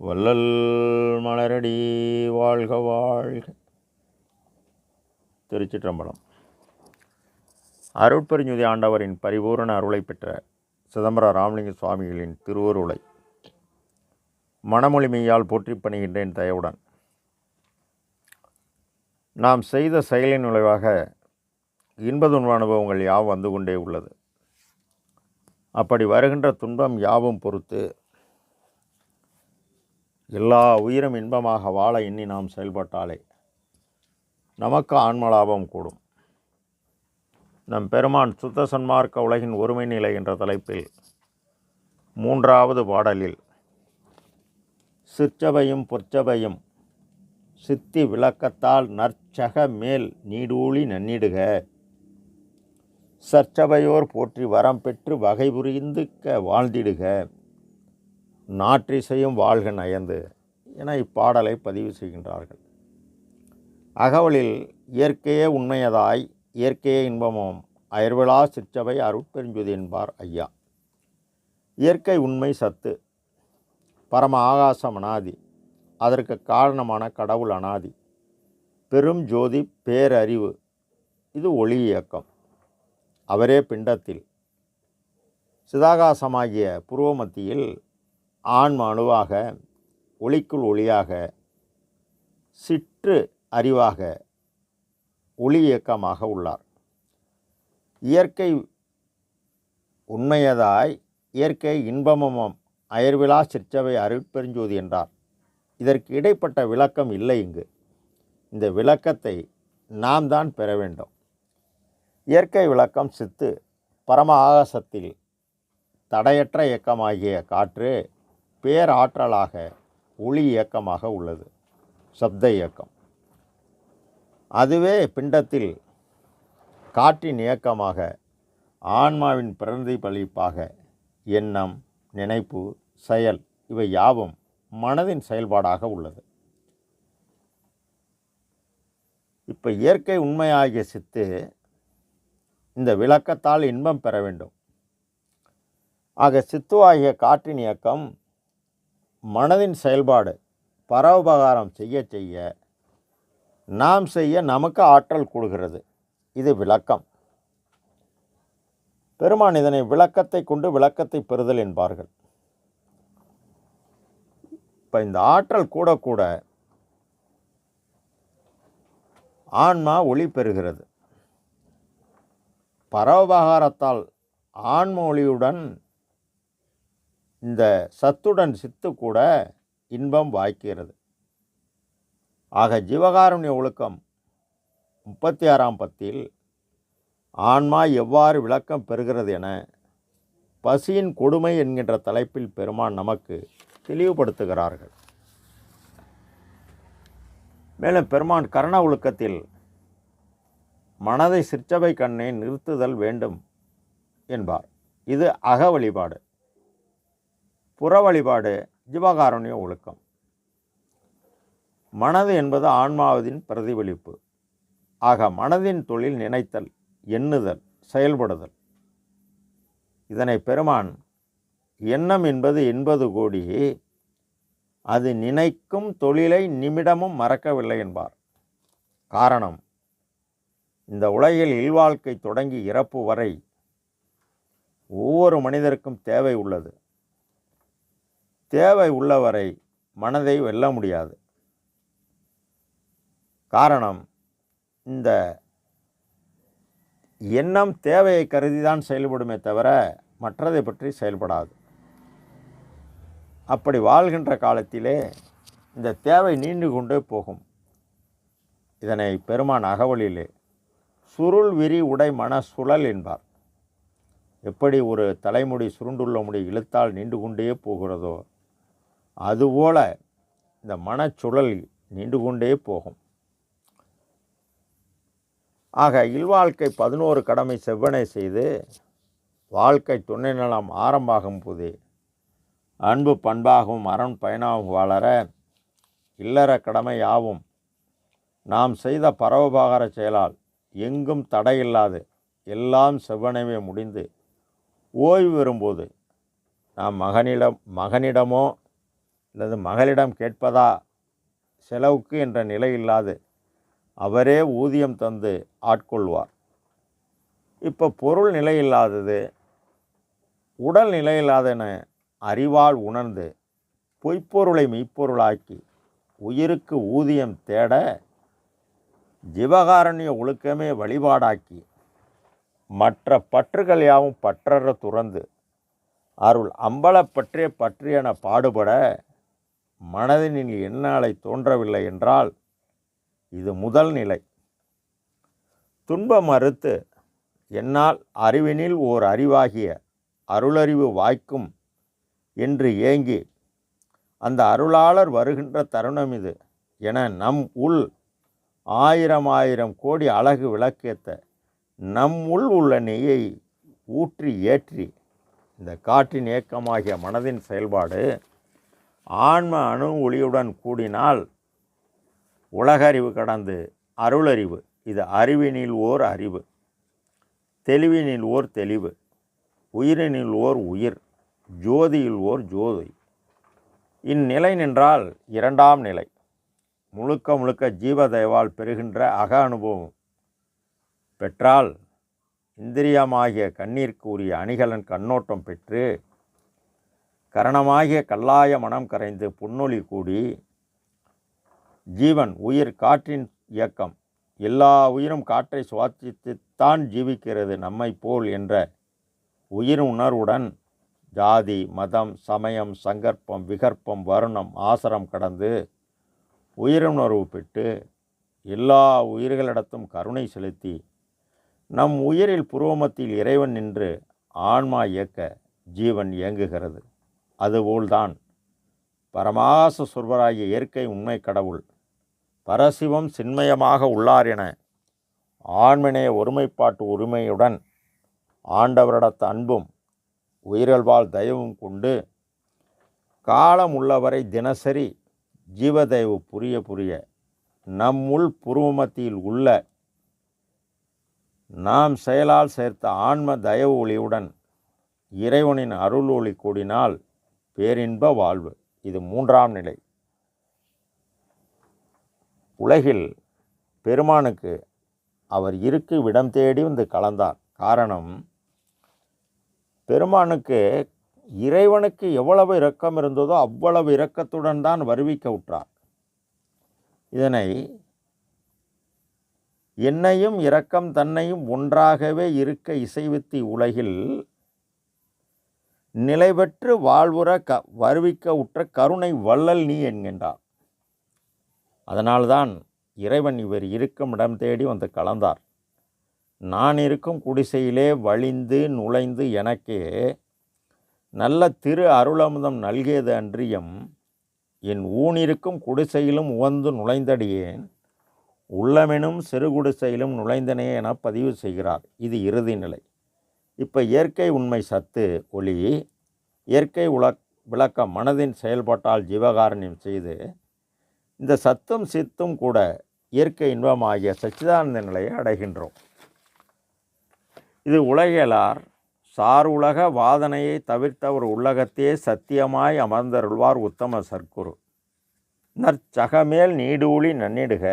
வள்ளல் மலரடி வாழ்க வாழ்க. திருச்சிற்றம்பலம். அருட்பெருஞ்சுதி ஆண்டவரின் பரிபூரண அருளை பெற்ற சிதம்பர ராமலிங்க சுவாமிகளின் திருவருளை. மனமொழிமையால் போற்றி பணிகின்றேன் தயவுடன். நாம் செய்த செயலின் விளைவாக இன்ப துன்ப அனுபவங்கள் யாவும் வந்து கொண்டே உள்ளது. அப்படி வருகின்ற துன்பம் யாவும் பொறுத்து எல்லா உயிரும் இன்பமாக வாழ எண்ணி நாம் செயல்பட்டாலே நமக்கு ஆன்மலாபம் கூடும். நம் பெருமான் சுத்த சன்மார்க்க உலகின் ஒருமை நிலை என்ற தலைப்பில் மூன்றாவது பாடலில் சிற்சபையும் பொற்சபையும் சித்தி விளக்கத்தால் நற்சக மேல் நீடூழி நன்னிடுக. சற்சபையோர் போற்றி வரம் பெற்று வகை புரிந்துக்க வாழ்ந்திடுக. நாற்றிசையும் வாழ்க நயந்து என இப்பாடலை பதிவு செய்கின்றார்கள். அகவலில் இயற்கையே உண்மையதாய் இயற்கையே இன்பமும் அயர்விழா சிற்றவை அருட்பெருஞ்சுதி என்பார் ஐயா. இயற்கை உண்மை சத்து பரம ஆகாசம் அனாதி அதற்கு காரணமான கடவுள் அனாதி பெரும் ஜோதி பேரறிவு இது ஒளி இயக்கம். அவரே பிண்டத்தில் சிதாகாசமாகிய புருவமத்தியில் ஆன்ம அணுவாக ஒளிக்குள் ஒளியாக சிற்று அறிவாக ஒளி இயக்கமாக உள்ளார். இயற்கை உண்மையதாய் இயற்கை இன்பமும் அயர்விழா சிற்றவை அருட்பெருஞ்சோதி என்றார். இதற்கு இடைப்பட்ட விளக்கம் இல்லை இங்கு. இந்த விளக்கத்தை நாம் தான் பெற வேண்டும். இயற்கை விளக்கம் சித்து பரம ஆகாசத்தில் தடையற்ற இயக்கமாகிய காற்று பேராற்றலாக ஒளி இயக்கமாக உள்ளது சப்த இயக்கம். அதுவே பிண்டத்தில் காற்றின் இயக்கமாக ஆன்மாவின் பிரதிபலிப்பாக எண்ணம் நினைப்பு செயல் இவை யாவும் மனதின் செயல்பாடாக உள்ளது. இப்போ இயற்கை உண்மையாகிய சித்து இந்த விளக்கத்தால் இன்பம் பெற வேண்டும். ஆக சித்துவாகிய காற்றின் இயக்கம் மனதின் செயல்பாடு பரோபகாரம் செய்ய செய்ய நாம் செய்ய நமக்கு ஆற்றல் கூடுகிறது. இது விளக்கம். பெருமான் இதனை விளக்கத்தை கொண்டு விளக்கத்தை பெறுதல் என்பார்கள். இப்போ இந்த ஆற்றல் கூட கூட ஆன்மா ஒளி பெறுகிறது. பரோபகாரத்தால் ஆன்ம ஒளியுடன் இந்த சத்துடன் சித்து கூட இன்பம் வாய்க்கிறது. ஆக ஜீவகாருண்ய ஒழுக்கம் முப்பத்தி ஆறாம் பத்தில் ஆன்மா எவ்வாறு விளக்கம் பெறுகிறது என பசியின் கொடுமை என்கின்ற தலைப்பில் பெருமான் நமக்கு தெளிவுபடுத்துகிறார்கள். மேலும் பெருமான் கரண ஒழுக்கத்தில் மனதை சிற்றவை கண்ணை நிறுத்துதல் வேண்டும் என்பார். இது அக வழிபாடு புற வழிபாடு ஜீவகாருண்ய ஒழுக்கம். மனது என்பது ஆன்மாவதின் பிரதிபலிப்பு. ஆக மனதின் தொழில் நினைத்தல் எண்ணுதல் செயல்படுதல். இதனை பெருமான் எண்ணம் என்பது எண்பது கோடி அது நினைக்கும் தொழிலை நிமிடமும் மறக்கவில்லை என்பார். காரணம் இந்த உலகில் இல்வாழ்க்கை தொடங்கி இறப்பு வரை ஒவ்வொரு மனிதருக்கும் தேவை உள்ளது. தேவை உள்ளவரை மனதை வெல்ல முடியாது. காரணம் இந்த எண்ணம் தேவையை கருதி தான் செயல்படுமே தவிர மற்றதை பற்றி செயல்படாது. அப்படி வாழ்கின்ற காலத்திலே இந்த தேவை நீண்டு கொண்டே போகும். இதனை பெருமான் அகவலிலே சுருள் விரி உடை மன சுழல் என்பார். எப்படி ஒரு தலைமுடி சுருண்டுள்ள முடி இழுத்தால் நீண்டு கொண்டே போகிறதோ அதுபோல் இந்த மனச்சுழல் நின்று கொண்டே போகும். ஆக இல்வாழ்க்கை பதினோரு கடமை செவ்வனை செய்து வாழ்க்கை துணை நலம் ஆரம்பாகும் போது அன்பு பண்பாகவும் அரண் பயனாகவும் வளர இல்லற கடமையாவும் நாம் செய்த பரவபாகர செயலால் எங்கும் தடையில்லாது எல்லாம் செவ்வனவே முடிந்து ஓய்வு வரும்போது நாம் மகனிடம் மகனிடமோ அல்லது மகளிடம் கேட்பதா? செலவுக்கு என்ற நிலை இல்லாது அவரே ஊதியம் தந்து ஆட்கொள்வார். இப்போ பொருள் நிலை இல்லாதது உடல் நிலை இல்லாதன அறிவால் உணர்ந்து பொய்ப்பொருளை மெய்ப்பொருளாக்கி உயிருக்கு ஊதியம் தேட ஜீவகாரண்ய ஒழுக்கமே வழிபாடாக்கி மற்ற பற்றுகள் யாவும் பற்றற துறந்து அருள் அம்பலப்பற்றே பற்றியென பாடுபட மனதினில் எண்ணாலை தோன்றவில்லை என்றால் இது முதல் நிலை. துன்பம் மறுத்து என்னால் அறிவினில் ஓர் அறிவாகிய அருளறிவு வாய்க்கும் என்று ஏங்கி அந்த அருளாளர் வருகின்ற தருணம் இது என நம் உள் ஆயிரம் ஆயிரம் கோடி அழகு விளக்கேத்த நம் உள் உள்ள நெய்யை ஊற்றி ஏற்றி இந்த காற்றின் ஏக்கமாகிய மனதின் செயல்பாடு ஆன்ம அணு ஒளியுடன் கூடினால் உலகறிவு கடந்து அருளறிவு. இது அறிவினில் ஓர் அறிவு. தெளிவினில் ஓர் தெளிவு. உயிரினில் ஓர் உயிர். ஜோதியில் ஓர் ஜோதி. இந்நிலை நின்றால் இரண்டாம் நிலை. முழுக்க முழுக்க ஜீவதேவால் பெறுகின்ற அக அனுபவம் பெற்றால் இந்திரியமாகிய கண்ணீருக்கு உரிய அணிகலன் கண்ணோட்டம் பெற்று கரணமாகிய கல்லாய மனம் கரைந்து புன்னொழி கூடி ஜீவன் உயிர் காற்றின் இயக்கம். எல்லா உயிரும் காற்றை சுவாசித்துத்தான் ஜீவிக்கிறது நம்மை போல் என்ற உயிர் உணர்வுடன் ஜாதி மதம் சமயம் சங்கற்பம் விகற்பம் வருணம் ஆசரம் கடந்து உயிருணர்வு பெற்று எல்லா உயிர்களிடத்தும் கருணை செலுத்தி நம் உயிரில் புருவமத்தில் இறைவன் நின்று ஆன்மா இயக்க ஜீவன் இயங்குகிறது. அதுபோல்தான் பரமாச சுர்வராகிய இயற்கை உண்மை கடவுள் பரசிவம் சின்மயமாக உள்ளார் என ஆண்மனைய ஒருமைப்பாட்டு உரிமையுடன் ஆண்டவரிடத்த அன்பும் உயிரல்வாழ் தயவும் கொண்டு காலம் உள்ளவரை தினசரி ஜீவதயவு புரிய புரிய நம்முள் புருவமத்தியில் உள்ள நாம் செயலால் சேர்த்த ஆன்ம தயவு ஒளியுடன் இறைவனின் அருள் ஒளி கூடினால் பேரின்ப வாழ்வு. இது மூன்றாம் நிலை. உலகில் பெருமானுக்கு அவர் இருக்கு விடம் தேடி வந்து கலந்தார். காரணம் பெருமானுக்கு இறைவனுக்கு எவ்வளவு இரக்கம் இருந்ததோ அவ்வளவு இரக்கத்துடன் தான் வருவிக்க விட்டார் இதனை என்னையும் இரக்கம் தன்னையும் ஒன்றாகவே இருக்க இசைவித்தி உலகில் நிலைபெற்று வாழ்வுற க வருவிக்க உற்ற கருணை வள்ளல் நீ என்கின்றார். அதனால்தான் இறைவன் இவர் இருக்கும் இடம் தேடி வந்து கலந்தார். நான் இருக்கும் குடிசையிலே வழிந்து நுழைந்து எனக்கே நல்ல திரு அருளமுதம் நல்கியது அன்றியும் என் ஊனிருக்கும் குடிசையிலும் உவந்து நுழைந்தடியேன் உள்ளமெனும் சிறு குடிசையிலும் நுழைந்தனே என பதிவு செய்கிறார். இது இறுதி நிலை. இப்போ இயற்கை உண்மை சத்து ஒளி இயற்கை உலக் விளக்க மனதின் செயல்பாட்டால் ஜீவகாரணியம் செய்து இந்த சத்தும் சித்தும் கூட இயற்கை இன்பமாகிய சச்சிதானந்த நிலையை அடைகின்றோம். இது உலகியலார் சார் உலக வாதனையை தவிர்த்தவர் உள்ளகத்தையே சத்தியமாய் அமர்ந்தருள்வார் உத்தம சர்க்குரு. நற்சகமேல் நீடூழி நன்னிடுக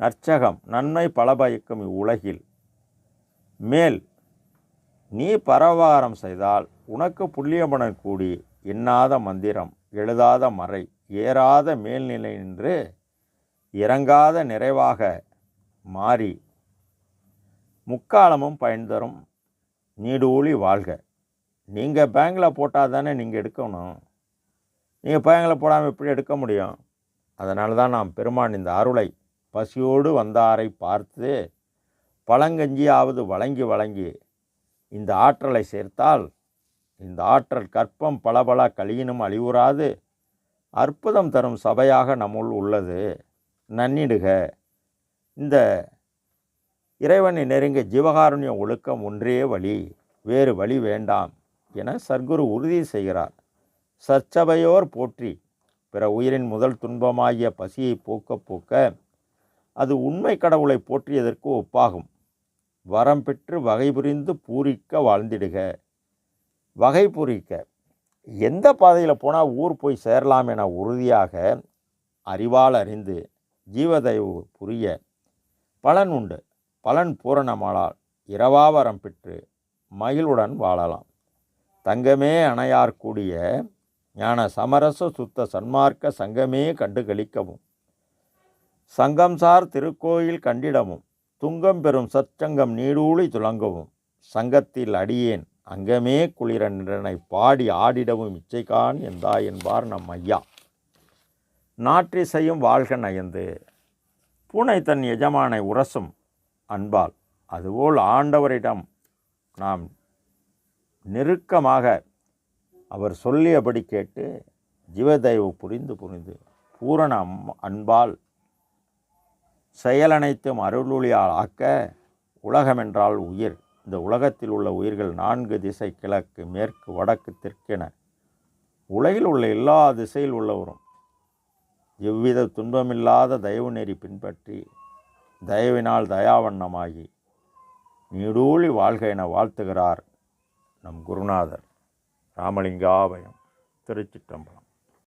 நற்சகம் நன்மை பல பயக்கும் இவ்வுலகில். மேல் நீ பரவாரம் செய்தால் உனக்கு புள்ளியம்பனன் கூடி எண்ணாத மந்திரம் எழுதாத மறை ஏறாத மேல்நிலை நின்று இறங்காத நிறைவாக மாறி முக்காலமும் பயன் தரும் நீடூழி வாழ்க. நீங்கள் பேங்கில் போட்டால் தானே நீங்கள் எடுக்கணும். நீங்கள் பேங்கில் போடாமல் எப்படி எடுக்க முடியும்? அதனால தான் நாம் பெருமான் இந்த அருளை பசியோடு வந்தாரை பார்த்து பழங்கஞ்சியாவது வழங்கி வழங்கி இந்த ஆற்றலை சேர்த்தால் இந்த ஆற்றல் கற்பம் பலபல கலியினும் அழிவுறாது. அற்புதம் தரும் சபையாக நம்முள் உள்ளது. நன்னிடுக. இந்த இறைவனை நெருங்க ஜீவகாருண்ய ஒழுக்கம் ஒன்றே வழி வேறு வழி வேண்டாம் என சர்க்குரு உறுதி செய்கிறார். சற்சபையோர் போற்றி பிற உயிரின் முதல் துன்பமாகிய பசியை போக்க போக்க அது உண்மை கடவுளை போற்றியதற்கு ஒப்பாகும். வரம் பெற்று வகை புரிந்து பூரிக்க வாழ்ந்திடுக. வகை பூரிக்க. எந்த பாதையில் போனால் ஊர் போய் சேரலாம் என உறுதியாக அறிவால் அறிந்து ஜீவதயவு புரிய பலன் உண்டு. பலன் பூரணமானால் இரவாவரம் பெற்று மகிழ்வுடன் வாழலாம். தங்கமே அணையார் கூடிய ஞான சமரச சுத்த சன்மார்க்க சங்கமே கண்டு சங்கம் சார் திருக்கோயில் கண்டிடவும். துங்கம் பெறும் சச்சங்கம் நீடூழி துலங்கவும். சங்கத்தில் அடியேன் அங்கமே குளிர நின்றனை பாடி ஆடிடவும் இச்சைகான் எந்தா என்பார் நம் ஐயா. நாற்றிசையும் வாழ்க நயந்து பூனை தன் எஜமானை உரசும் அன்பால். அதுபோல் ஆண்டவரிடம் நாம் நெருக்கமாக அவர் சொல்லியபடி கேட்டு ஜீவதயவு புரிந்து புரிந்து பூரண அம் அன்பால் செயலனைத்தும் அருளொளியால் ஆக்க உலகமென்றால் உயிர். இந்த உலகத்தில் உள்ள உயிர்கள் நான்கு திசை கிழக்கு மேற்கு வடக்கு தெற்கென உலகில் உள்ள எல்லா திசையில் உள்ளவரும். எவ்வித துன்பமில்லாத தயவு நெறி பின்பற்றி தயவினால் தயாவண்ணமாகி நீடூழி வாழ்க என வாழ்த்துகிறார் நம் குருநாதர். ராமலிங்காபயம் திருச்சிட்டம்பலம்